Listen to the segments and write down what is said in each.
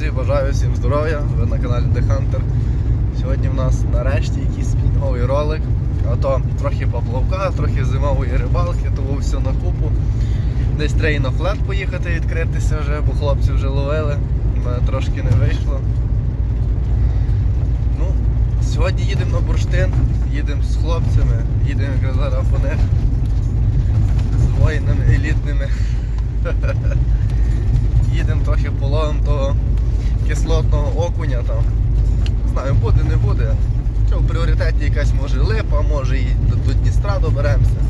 друзі, бажаю всім здоров'я. Ви на каналі The Hunter. Сьогодні в нас нарешті якийсь спінговий ролик. А то трохи поплавка, трохи зимової рибалки, тому все на купу. Десь на флет поїхати відкритися вже, бо хлопці вже ловили. Мене трошки не вийшло. Ну, сьогодні їдемо на бурштин, їдемо з хлопцями, їдемо якраз зараз по них з воїнами елітними. Їдемо трохи половимо того кислотного окуня там. Не знаю, буде, не буде. Що в пріоритеті якась може липа, може і до, Дністра доберемося.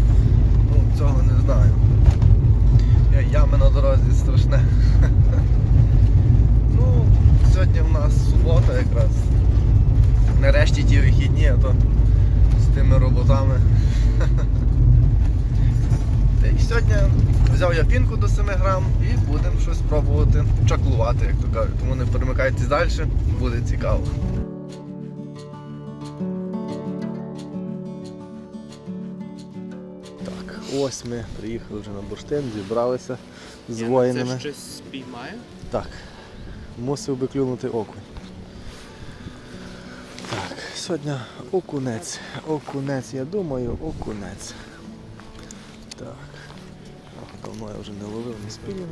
Ну, цього не знаю. Ями на дорозі страшне. Ну, сьогодні в нас субота якраз. Нарешті ті вихідні, а то з тими роботами. Сьогодні взяв я пінку до 7 грам і будемо щось пробувати чаклувати, як то кажуть. Тому не перемикайтесь далі, буде цікаво. Так, ось ми приїхали вже на бурштин, зібралися з воїнами. Це щось спіймає? Так, мусив би клюнути окунь. Так, сьогодні окунець. Окунець, я думаю, окунець. Вже не ловив ні спінінг.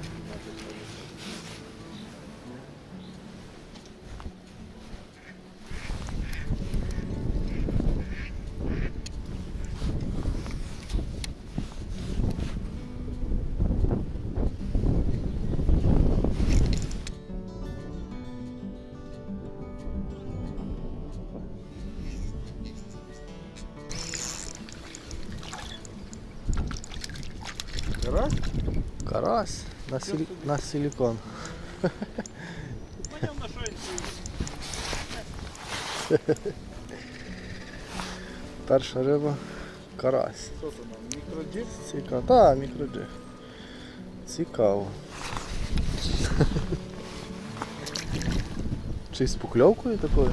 Карась? Карась на, силі... на силікон. Перша риба карась. Що це нам? Мікроджіп? Цікаво. Так, мікроджи. Цікаво. Чи з покльовкою такою?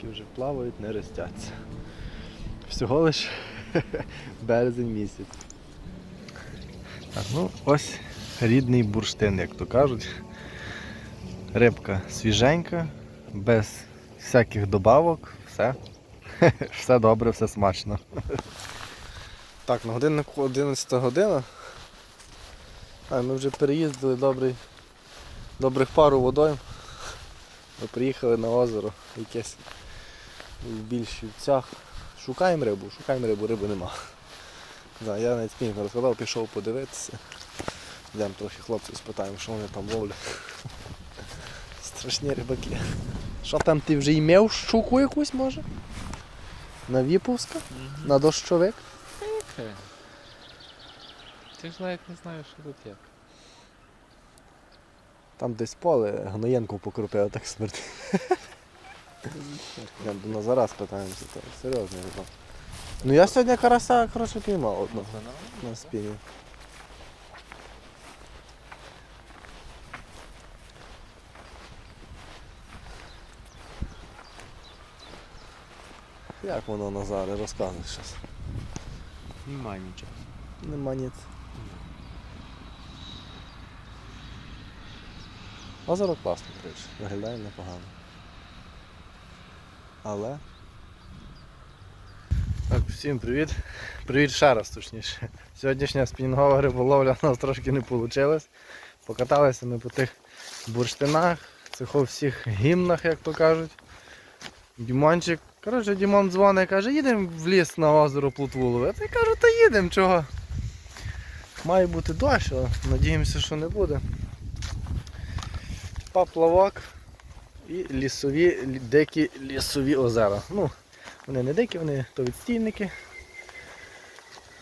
Карасики вже плавають, не ростяться. Всього лиш березень місяць. Так, ну ось рідний бурштин, як то кажуть. Рибка свіженька, без всяких добавок, все. Все добре, все смачно. Так, на годиннику 11 година. А, ми вже переїздили добрий, добрих пару водойм. Ми приїхали на озеро якесь в більшівцях. Шукаємо рибу, шукаємо рибу, риби нема. Да, я навіть спінг не розкладав, пішов подивитися. Йдемо трохи хлопців спитаємо, що вони там ловлять. Страшні рибаки. Що там ти вже імів щуку якусь може? На Віповська? На дощовик? Ти ж навіть не знаєш, що тут є. Там десь поле гноєнку покропив, так смерти. Я до Назара спитаємося, то серйозно риба. Ну я сьогодні карася коротше піймав одного на спіні. Як воно Назаре, розказуй щось. Нема нічого. Нема ніц. Озеро класно, до речі, виглядає непогано. Але. Так, всім привіт. Привіт ще раз точніше. Сьогоднішня спінінгова риболовля у нас трошки не вийшла. Покаталися ми по тих бурштинах, цих всіх гімнах, як то кажуть. Дімончик. Коротше, Дімон дзвонить, каже, їдемо в ліс на озеро плотву ловити. Я кажу, та їдемо, чого. Має бути дощ, але надіємося, що не буде. Поплавок і лісові, дикі лісові озера. Ну, вони не дикі, вони то відстійники.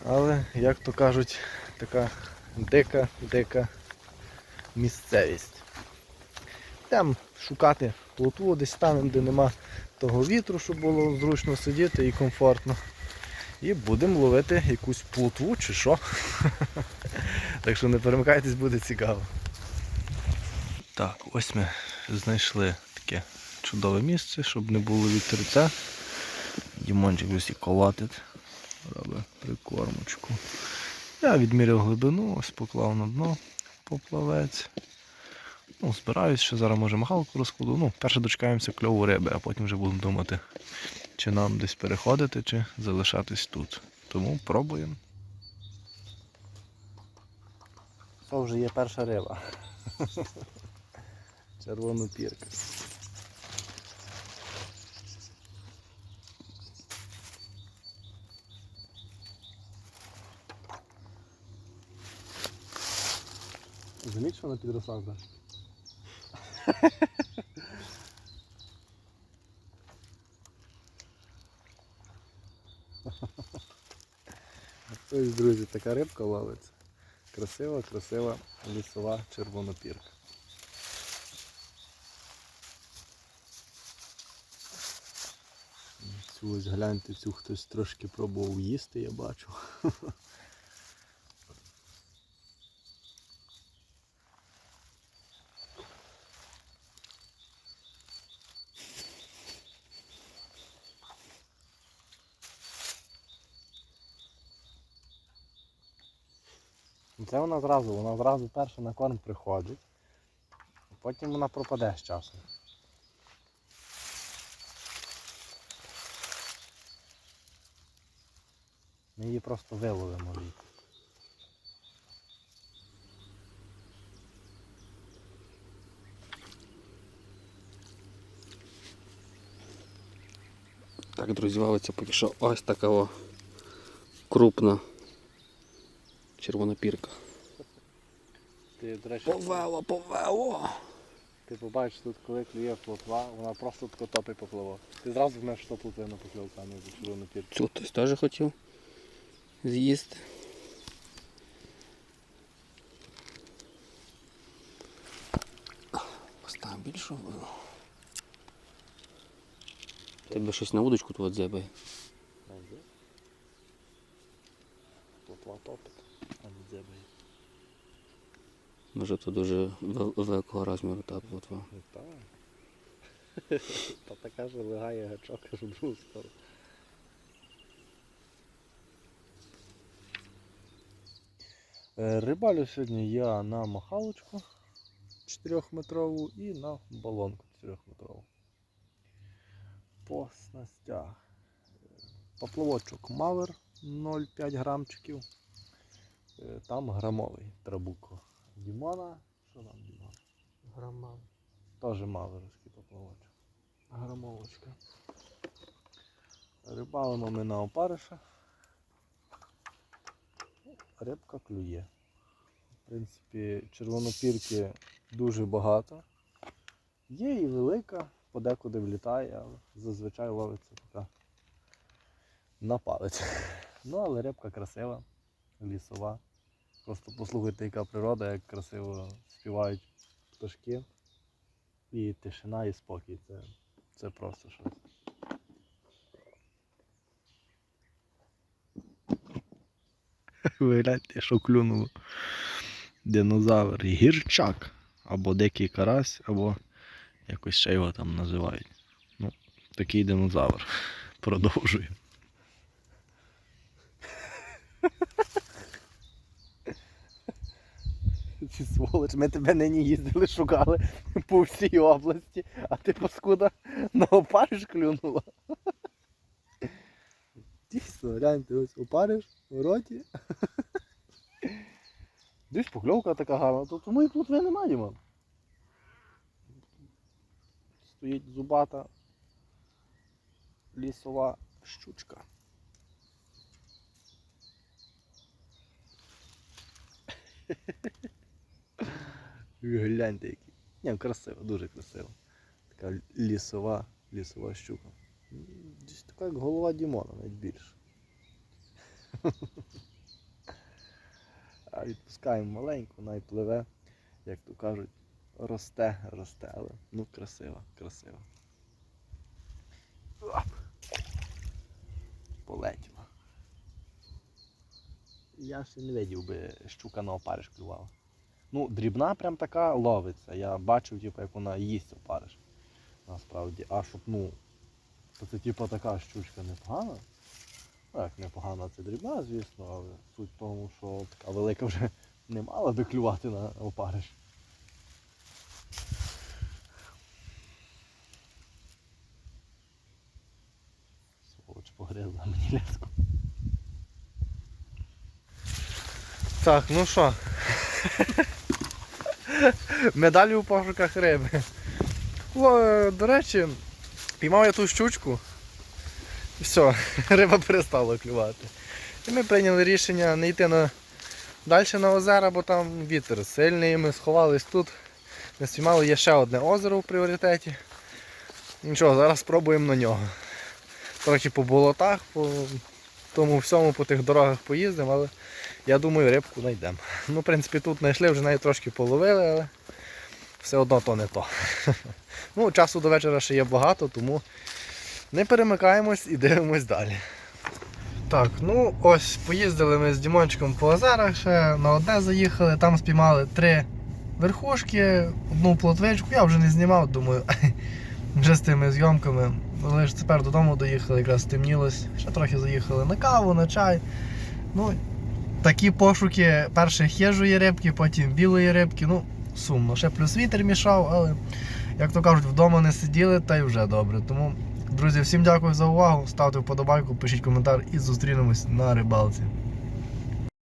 Але, як то кажуть, така дика, дика місцевість. Йдемо шукати плотву, десь станемо, де нема того вітру, щоб було зручно сидіти і комфортно. І будемо ловити якусь плотву чи що. так що не перемикайтесь, буде цікаво. Так, ось ми знайшли чудове місце, щоб не було вітерця. Дімончик ось і колотить. Робить прикормочку. Я відміряв глибину, ось поклав на дно поплавець. Ну, збираюсь, що зараз може махалку розкладу. Ну, перше дочекаємося кльову риби, а потім вже будемо думати, чи нам десь переходити, чи залишатись тут. Тому пробуємо. Це вже є перша риба. Червона Заміть, що вона підросла вже. Ось, друзі, така рибка ловиться. Красива, красива лісова червонопірка. Цю ось гляньте, цю хтось трошки пробував їсти, я бачу. Це вона зразу, вона зразу перша на корм приходить, потім вона пропаде з часом. Ми її просто виловимо звідти. Так, друзі, ловиться поки що ось така крупна червона пірка. Ти, до речі, Повело, повело! ти побачиш тут, коли клює плотва, вона просто тако топить поплавок. Ти зразу знаєш, що плотвина покльовка, а не за червону пірку. Цю хтось теж хотів з'їсти. Поставимо більшу. Тебе щось на удочку тут дзябає. Плотва топить, а. Може то дуже великого розміру та плотва. Так. Та така ж легає гачок аж в другу сторону. Е, Рибалю сьогодні я на махалочку 4-метрову і на балонку 4-метрову. По снастях. Е, Поплавочок Мавер 0,5 грамчиків. Е, Там грамовий трабуко. Дімона. Що там Дімона? Грама. Теж маверовський поплавочок. Грамовочка. Рибалимо ми на опариша. Рибка клює. В принципі, червонопірки дуже багато. Є і велика, подекуди влітає, але зазвичай ловиться така на палець. Ну, але рибка красива, лісова. Просто послухайте, яка природа, як красиво співають пташки. І тишина, і спокій. Це, це просто щось. Вигляньте, що клюнуло. Динозавр. Гірчак. Або дикий карась, або якось ще його там називають. Ну, такий динозавр. Продовжую. Ці сволоч, ми тебе нині їздили, шукали по всій області, а ти паскуда на опариш клюнула. Дійсно, гляньте, ось опариш в роті. Дивись, покльовка така гарна, тут у моїй плотви немає, Дімон. Стоїть зубата лісова щучка. Гляньте який. Ні, красиво, дуже красиво. Така лісова, лісова щука. Десь така як голова Дімона, навіть більше. А відпускаємо маленьку, вона й пливе, як то кажуть, росте, росте, але ну красиво, красиво. Оп. Полетіла. Я ще не видів би щука на опариш клювала. Ну, дрібна прям така ловиться. Я бачив, типу, як вона їсть опариш. Насправді. А щоб, ну, То це типу така щучка непогана. Так, непогана це дрібна, звісно, але суть в тому, що така велика вже не мала би клювати на опариш. Сволоч погризла мені леску. Так, ну що? Медалі у пошуках риби. До речі, піймав я ту щучку. Все, риба перестала клювати. І ми прийняли рішення не йти на... далі на озера, бо там вітер сильний. Ми сховались тут. Не спіймали є ще одне озеро в пріоритеті. Нічого, зараз спробуємо на нього. Трохи по болотах, по тому всьому по тих дорогах поїздимо, але я думаю, рибку знайдемо. Ну, в принципі, тут знайшли, вже навіть трошки половили, але все одно то не то. Ну, часу до вечора ще є багато, тому не перемикаємось і дивимось далі. Так, ну ось поїздили ми з Дімончиком по озерах, ще на одне заїхали, там спіймали три верхушки, одну плотвичку, я вже не знімав, думаю, вже з тими зйомками. Ж тепер додому доїхали, якраз стемнілось. Ще трохи заїхали на каву, на чай. Ну, такі пошуки перше хижої рибки, потім білої рибки. Ну, сумно. Ще плюс вітер мішав, але, як то кажуть, вдома не сиділи, та й вже добре. Тому, друзі, всім дякую за увагу. Ставте вподобайку, пишіть коментар і зустрінемось на рибалці.